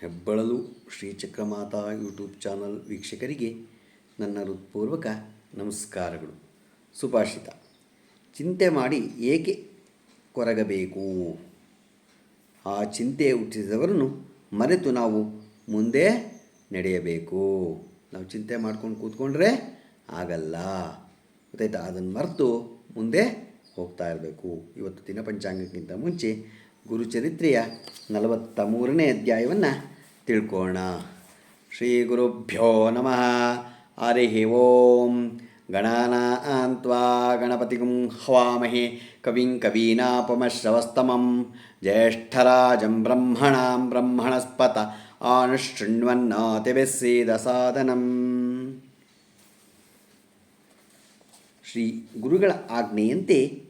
ಹೆಬ್ಬಳಲು Shri Chakramata YouTube channel ವೀಕ್ಷಕರಿಗೆ ನನ್ನ ಹೃತ್ಪೂರ್ವಕ ನಮಸ್ಕಾರಗಳು. ಸುಭಾಷಿತ. ಚಿಂತೆ ಮಾಡಿ ಏಕೆ ಕೊರಗಬೇಕು? ಆ ಚಿಂತೆ ಹುಟ್ಟಿಸಿದವರನ್ನು ಮರೆತು ನಾವು ಮುಂದೆ ನಡೆಯಬೇಕು. ನಾವು ಚಿಂತೆ ಮಾಡ್ಕೊಂಡು ಕೂತ್ಕೊಂಡ್ರೆ ಆಗಲ್ಲ. ಗೊತ್ತಾಯ್ತಾ? ಅದನ್ನು ಮರೆತು ಮುಂದೆ ಹೋಗ್ತಾ ಇರಬೇಕು. ಇವತ್ತು ದಿನ ಪಂಚಾಂಗಕ್ಕಿಂತ ಮುಂಚೆ ಗುರುಚರಿತ್ರೆಯ ನಲವತ್ತ ಮೂರನೇ ಅಧ್ಯಾಯವನ್ನು ತಿಳ್ಕೋಣ. ಶ್ರೀ ಗುರುಭ್ಯೋ ನಮಃ. ಹರಿ ಓಂ. ಗಣಾನಾಂತ್ವಾ ಗಣಪತಿಗುಂ ಹವಾಮಹಿ. ಕವಿಂ ಕವೀನಾಪಮಶ್ರವಸ್ತಮಂ. ಜ್ಯೇಷ್ಠರಾಜಂ ಬ್ರಹ್ಮಣಾಂ ಬ್ರಹ್ಮಣಸ್ಪತ ಆನುಶೃಣ್ವನ್ನಾತಿಭಿಸ್ಸೇದ ಸಾಧನಂ. ಶ್ರೀ ಗುರುಗಳ ಆಜ್ಞೆಯಂತೆ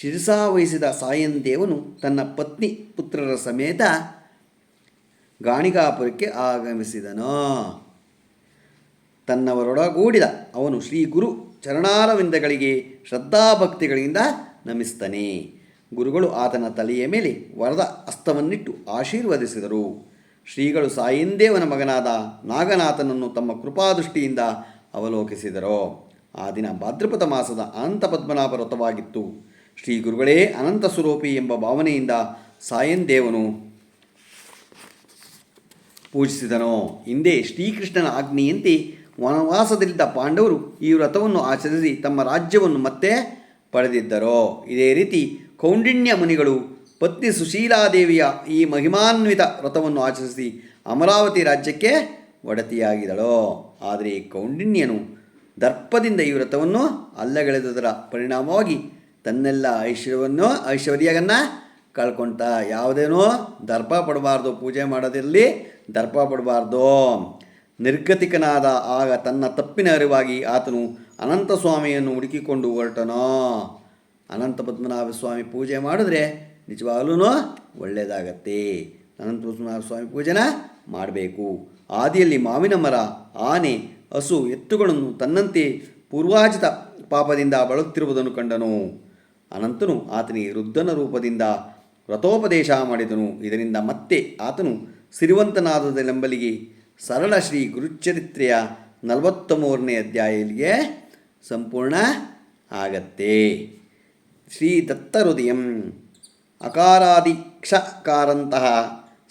ಶಿರಸಾವಹಿಸಿದ ಸಾಯಂದೇವನು ತನ್ನ ಪತ್ನಿ ಪುತ್ರರ ಸಮೇತ ಗಾಣಿಗಾಪುರಕ್ಕೆ ಆಗಮಿಸಿದನು. ತನ್ನವರೊಡಗೂಡಿದ ಅವನು ಶ್ರೀ ಗುರು ಚರಣಾರವಿಂದಗಳಿಗೆ ಶ್ರದ್ಧಾಭಕ್ತಿಗಳಿಂದ ನಮಿಸ್ತಾನೆ. ಗುರುಗಳು ಆತನ ತಲೆಯ ಮೇಲೆ ವರದ ಅಸ್ತವನ್ನಿಟ್ಟು ಆಶೀರ್ವದಿಸಿದರು. ಶ್ರೀಗಳು ಸಾಯಂದೇವನ ಮಗನಾದ ನಾಗನಾಥನನ್ನು ತಮ್ಮ ಕೃಪಾದೃಷ್ಟಿಯಿಂದ ಅವಲೋಕಿಸಿದರು. ಆ ದಿನ ಭಾದ್ರಪದ ಮಾಸದ ಅನಂತ ಪದ್ಮನಾಭ ವ್ರತವಾಗಿತ್ತು. ಶ್ರೀ ಗುರುಗಳೇ ಅನಂತ ಸ್ವರೂಪಿ ಎಂಬ ಭಾವನೆಯಿಂದ ಸಾಯಂದೇವನು ಪೂಜಿಸಿದನು. ಹಿಂದೆ ಶ್ರೀಕೃಷ್ಣನ ಆಜ್ಞೆಯಂತೆ ವನವಾಸದಲ್ಲಿದ್ದ ಪಾಂಡವರು ಈ ವ್ರತವನ್ನು ಆಚರಿಸಿ ತಮ್ಮ ರಾಜ್ಯವನ್ನು ಮತ್ತೆ ಪಡೆದಿದ್ದರು. ಇದೇ ರೀತಿ ಕೌಂಡಿಣ್ಯ ಮುನಿಗಳು ಪತ್ನಿ ಸುಶೀಲಾದೇವಿಯ ಈ ಮಹಿಮಾನ್ವಿತ ವ್ರತವನ್ನು ಆಚರಿಸಿ ಅಮರಾವತಿ ರಾಜ್ಯಕ್ಕೆ ಒಡತಿಯಾಗಿದಳು ಆದರೆ ಕೌಂಡಿನ್ಯನು ದರ್ಪದಿಂದ ಈ ವ್ರತವನ್ನು ಅಲ್ಲಗಳೆದುದರ ಪರಿಣಾಮವಾಗಿ ತನ್ನೆಲ್ಲ ಐಶ್ವರ್ಯವನ್ನು ಐಶ್ವರ್ಯವನ್ನು ಕಳ್ಕೊಂತ, ಯಾವುದೇನೋ ದರ್ಪ ಪಡಬಾರ್ದು, ಪೂಜೆ ಮಾಡೋದಿರಲಿ, ದರ್ಪ ಪಡಬಾರ್ದು. ನಿರ್ಗತಿಕನಾದ ಆಗ ತನ್ನ ತಪ್ಪಿನ ಅರಿವಾಗಿ ಆತನು ಅನಂತ ಸ್ವಾಮಿಯನ್ನು ಹುಡುಕಿಕೊಂಡು ಹೊರಟನೋ? ಅನಂತ ಪದ್ಮನಾಭ ಸ್ವಾಮಿ ಪೂಜೆ ಮಾಡಿದ್ರೆ ನಿಜವಾಗ್ಲೂ ಒಳ್ಳೆಯದಾಗತ್ತೆ. ಅನಂತ ಪದ್ಮನಾಭ ಸ್ವಾಮಿ ಪೂಜೆನ ಮಾಡಬೇಕು. ಆದಿಯಲ್ಲಿ ಮಾವಿನ ಮರ, ಆನೆ, ಹಸು, ಎತ್ತುಗಳನ್ನು ತನ್ನಂತೆ ಪೂರ್ವಾಜಿತ ಪಾಪದಿಂದ ಬಳಲುತ್ತಿರುವುದನ್ನು ಕಂಡನು. ಅನಂತನು ಆತನಿಗೆ ರುದ್ರನ ರೂಪದಿಂದ ವ್ರತೋಪದೇಶ ಮಾಡಿದನು. ಇದರಿಂದ ಮತ್ತೆ ಆತನು ಸಿರಿವಂತನಾದದೆಂಬಲಿಗೆ ಸರಳ ಶ್ರೀ ಗುರುಚರಿತ್ರೆಯ ನಲವತ್ತ ಮೂರನೇ ಅಧ್ಯಾಯಲಿಗೆ ಸಂಪೂರ್ಣ ಆಗತ್ತೆ. ಶ್ರೀ ದತ್ತ ಹೃದಯಂ ಅಕಾರಾದಿ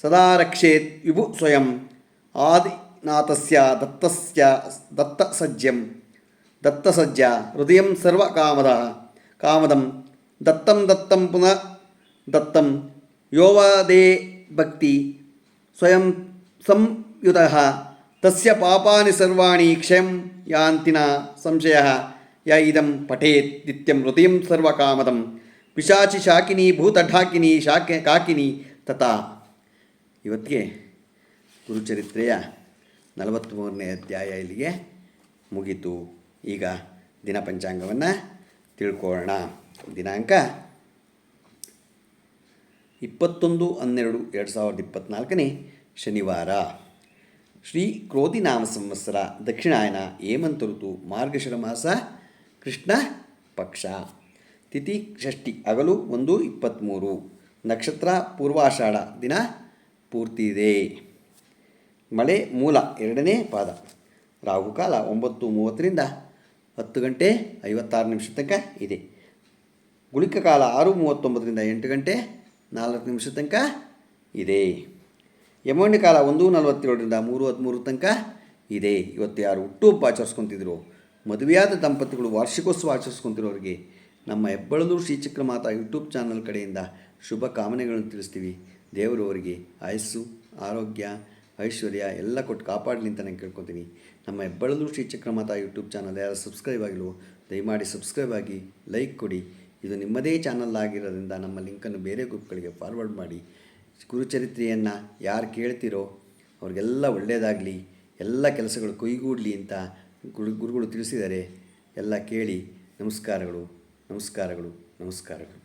ಸದಾ ರಕ್ಷೇತ್ ವಿಭು ಸ್ವಯಂ ಆದಿನಾಥಸ್ಯ ದತ್ತಸ್ಯ ದತ್ತಸಜ್ಜಂ. ದತ್ತಸಜ್ಜ ಹೃದಯಂ ಸರ್ವಕಾಮದ. ಕಾಮದಂ ದತ್ತಂ ದತ್ತಂ ಪುನಃ ದತ್ತಂ ಯೋವಾದೇ ಭಕ್ತಿ ಸ್ವಯಂ ಸಂಯುತ ತಸ್ಯ ಪಾಪಾನಿ ಸರ್ವಾಣಿ ಕ್ಷಯಂ ಯಾಂತಿನ ಸಂಶಯ ಯ ಇದಂ ಪಠೇತ್ ನಿತ್ಯಂ ಹೃದಯಂ ಸರ್ವಕಾಮದಂ ಪಿಶಾಚಿ ಶಾಕಿನಿ ಭೂತಢಾಕಿನಿ ಶಾಕೆ ಕಾಕಿನಿ ತಥಾ ಇವತ್ತಿಗೆ ಗುರುಚರಿತ್ರೆಯ ನಲವತ್ತ್ಮೂರನೇ ಅಧ್ಯಾಯ ಇಲ್ಲಿಗೆ ಮುಗೀತು. ಈಗ ದಿನ ಪಂಚಾಂಗವನ್ನು ತಿಳ್ಕೊಳ್ಳೋಣ. ದಿನಾಂಕ ಇಪ್ಪತ್ತೊಂದು ಹನ್ನೆರಡು ಎರಡು ಸಾವಿರದ ಇಪ್ಪತ್ತ್ನಾಲ್ಕನೇ ಶನಿವಾರ. ಶ್ರೀ ಕ್ರೋಧಿನಾಮ ಸಂವತ್ಸರ ದಕ್ಷಿಣಾಯನ ಹೇಮಂತ ಋತು ಮಾರ್ಗಶಿರ ಮಾಸ ಕೃಷ್ಣ ಪಕ್ಷ. ತಿಥಿ ಷಷ್ಠಿ ಹಗಲು ಒಂದು ಇಪ್ಪತ್ತ್ಮೂರು ನಕ್ಷತ್ರ ಪೂರ್ವಾಷಾಢ ದಿನ ಪೂರ್ತಿ ಇದೆ. ಮಳೆ ಮೂಲ ಎರಡನೇ ಪಾದ. ರಾಹುಕಾಲ ಒಂಬತ್ತು ಮೂವತ್ತರಿಂದ ಹತ್ತು ಗಂಟೆ ಐವತ್ತಾರು ನಿಮಿಷ ತನಕ ಇದೆ. ಗುಳಿಕ ಕಾಲ ಆರು ಮೂವತ್ತೊಂಬತ್ತರಿಂದ ಎಂಟು ಗಂಟೆ ನಾಲ್ಕು ನಿಮಿಷ ತನಕ ಇದೆ. ಯಮೋಣ್ಯ ಕಾಲ ಒಂದು ನಲವತ್ತೇಳರಿಂದ ಮೂರು ಹದಿಮೂರು ತನಕ ಇದೆ. ಇವತ್ತು ಯಾರು ಹುಟ್ಟುಹಬ್ಬ ಆಚರಿಸ್ಕೊತಿದ್ರು? ಮದುವೆಯಾದ ದಂಪತಿಗಳು ವಾರ್ಷಿಕೋತ್ಸವ ಆಚರಿಸ್ಕೊತಿರೋರಿಗೆ ನಮ್ಮ ಹೆಬ್ಬಳಲು ಶ್ರೀಚಕ್ರ ಮಾತಾ ಯೂಟ್ಯೂಬ್ ಚಾನಲ್ ಕಡೆಯಿಂದ ಶುಭ ಕಾಮನೆಗಳನ್ನು ತಿಳಿಸ್ತೀವಿ. ದೇವರು ಅವರಿಗೆ ಆಯಸ್ಸು, ಆರೋಗ್ಯ, ಐಶ್ವರ್ಯ ಎಲ್ಲ ಕೊಟ್ಟು ಕಾಪಾಡಲಿ ಅಂತ ನಾನು ಕೇಳ್ಕೊತೀನಿ. ನಮ್ಮ ಹೆಬ್ಬಳಲು ಶ್ರೀಚಕ್ರ ಮಾತಾ ಯೂಟ್ಯೂಬ್ ಚಾನಲ್ ಯಾರು ಸಬ್ಸ್ಕ್ರೈಬ್ ಆಗಿಲ್ವೋ, ದಯಮಾಡಿ ಸಬ್ಸ್ಕ್ರೈಬ್ ಆಗಿ, ಲೈಕ್ ಕೊಡಿ. ಇದು ನಿಮ್ಮದೇ ಚಾನಲ್ ಆಗಿರೋದ್ರಿಂದ ನಮ್ಮ ಲಿಂಕನ್ನು ಬೇರೆ ಗ್ರೂಪ್ಗಳಿಗೆ ಫಾರ್ವರ್ಡ್ ಮಾಡಿ. ಗುರುಚರಿತ್ರೆಯನ್ನು ಯಾರು ಕೇಳ್ತಿರೋ ಅವ್ರಿಗೆಲ್ಲ ಒಳ್ಳೆಯದಾಗಲಿ ಎಲ್ಲ ಕೆಲಸಗಳು ಕೈಗೂಡಲಿ ಅಂತ ಗುರು ಗುರುಗಳು ತಿಳಿಸಿದರೆ ಎಲ್ಲ ಕೇಳಿ ನಮಸ್ಕಾರಗಳು ನಮಸ್ಕಾರಗಳು ನಮಸ್ಕಾರಗಳು.